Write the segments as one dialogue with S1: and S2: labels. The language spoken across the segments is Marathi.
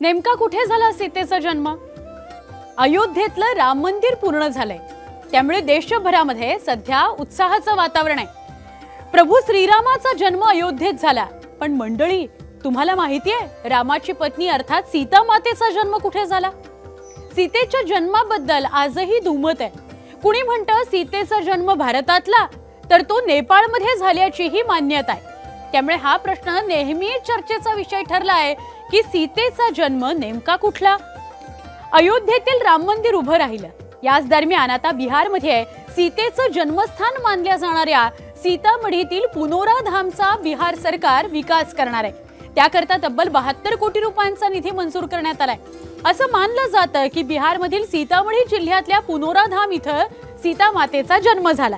S1: नेमका कुठे झाला सीतेचा जन्म? अयोध्येतलं राम मंदिर पूर्ण झालंय. त्यामुळे देशभरामध्ये सध्या उत्साहाचं वातावरण आहे. प्रभू श्रीरामाचा जन्म अयोध्येत झाला. पण मंडळी तुम्हाला माहितीये रामाची पत्नी अर्थात सीता मातेचा जन्म कुठे झाला? सीतेच्या जन्माबद्दल आजही दुमत आहे. कुणी म्हणतं सीतेचा जन्म भारतातला तर तो नेपाळमध्ये झाल्याचीही मान्यता आहे. त्यामुळे हा प्रश्न नेहमी चर्चेचा विषय ठरला आहे की सीतेचा जन्म नेमका कुठला? अयोध्येतील राम मंदिर उभं राहिलं. याच दरम्यान आता बिहारमध्ये सीतेचं जन्मस्थान मानल्या जाणाऱ्या सीतामढीतील पुनोरा धामचा बिहार सरकार विकास करणार आहे. त्याकरता तब्बल बहात्तर कोटी रुपयांचा निधी मंजूर करण्यात आलाय. असं मानलं जातं की बिहारमधील सीतामढी जिल्ह्यातल्या पुनोरा धाम इथं सीता मातेचा जन्म झाला.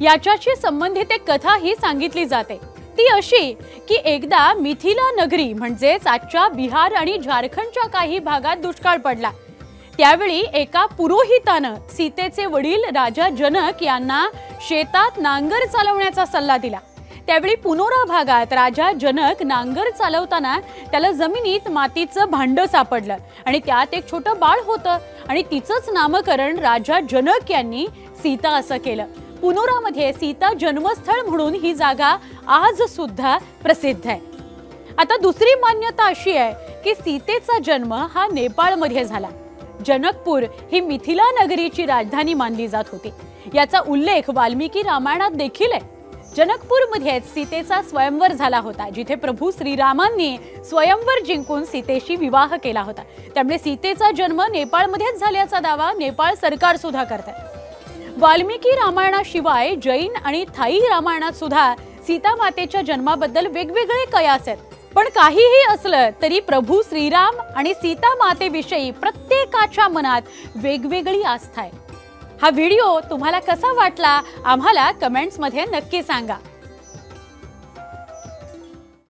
S1: याच्याशी संबंधित एक कथा ही सांगितली जाते. ती अशी की एकदा मिथिला नगरी म्हणजेच आजच्या बिहार आणि झारखंडच्या काही भागात दुष्काळ पडला. त्यावेळी एका पुरोहितानं सीतेचे वडील राजा जनक यांना शेतात नांगर चालवण्याचा सल्ला दिला. त्यावेळी पुनोरा भागात राजा जनक नांगर चालवताना त्याला जमिनीत मातीचं भांड सापडलं आणि त्यात एक छोटं बाळ होतं आणि तिचंच नामकरण राजा जनक यांनी सीता असं केलं. पुनोरामध्ये सीता जन्मस्थळ म्हणून ही जागा आज सुद्धा प्रसिद्ध आहे. आता दुसरी मान्यता अशी आहे की सीतेचा जन्म हा नेपाळमध्ये झाला. जनकपूर ही मिथिला नगरीची राजधानी मानली जात होती. याचा उल्लेख वाल्मिकी रामायणात देखील आहे. जनकपूरमध्येच सीतेचा स्वयंवर झाला होता जिथे प्रभू श्रीरामांनी स्वयंवर जिंकून सीतेशी विवाह केला होता. त्यामुळे सीतेचा जन्म नेपाळमध्येच झाल्याचा दावा नेपाळ सरकार सुद्धा करत आहे वाल्मिकी रामायणाशिवाय जैन आणि थाई रामायणात सुद्धा सीता मातेच्या जन्माबद्दल वेगवेगळे कयास आहेत. पण काहीही असलं तरी प्रभू श्रीराम आणि सीता मातेविषयी प्रत्येकाच्या मनात वेगवेगळी आस्था आहे. हा व्हिडिओ तुम्हाला कसा वाटला आम्हाला कमेंट्समध्ये नक्की सांगा.